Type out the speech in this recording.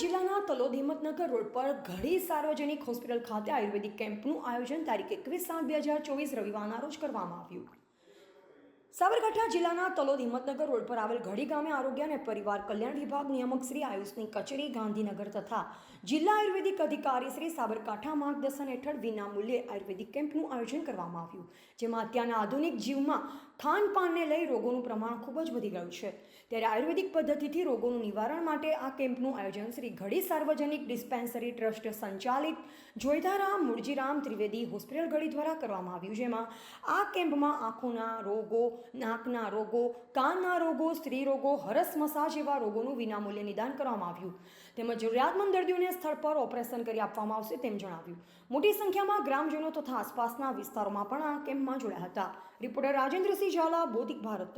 જિલ્લાના તલોદ હિંમતનગર રોડ પર ઘડી સાર્વજનિક હોસ્પિટલ ખાતે આયુર્વેદિક કેમ્પનું આયોજન તારીખ એકવીસ સાત બે હજાર ચોવીસ રવિવારના રોજ કરવામાં આવ્યું. સાબરકાંઠા જિલ્લાના તલોદ હિંમતનગર રોડ પર આવેલ ઘડી ગામે આરોગ્ય અને પરિવાર કલ્યાણ વિભાગ નિયામક શ્રી આયુષની કચેરી, ગાંધીનગર તથા જિલ્લા આયુર્વેદિક અધિકારી શ્રી સાબરકાંઠા માર્ગદર્શન હેઠળ વિનામૂલ્યે આયુર્વેદિક કેમ્પનું આયોજન કરવામાં આવ્યું, જેમાં અત્યારના આધુનિક જીવમાં ખાનપાનને લઈ રોગોનું પ્રમાણ ખૂબ જ વધી ગયું છે. ત્યારે આયુર્વેદિક પદ્ધતિથી રોગોનું નિવારણ માટે આ કેમ્પનું આયોજન શ્રી ઘડી સાર્વજનિક ડિસ્પેન્સરી ટ્રસ્ટ સંચાલિત જોઈધારામ મુળજીરામ ત્રિવેદી હોસ્પિટલ ઘડી દ્વારા કરવામાં આવ્યું, જેમાં આ કેમ્પમાં આંખોના રોગો નાકના રોગો, કાનના રોગો, સ્ત્રી રોગો, હરસ મસા જેવા રોગોનું વિનામૂલ્યે નિદાન કરવામાં આવ્યું. તેમજ જરૂરિયાતમંદ દર્દીઓને સ્થળ પર ઓપરેશન કરી આપવામાં આવશે તેમ જણાવ્યું. મોટી સંખ્યામાં ગ્રામજનો તથા આસપાસના વિસ્તારોમાં પણ આ કેમ્પમાં જોડાયા હતા. રિપોર્ટર રાજેન્દ્રસિંહ ઝાલા, બોધિક ભારત.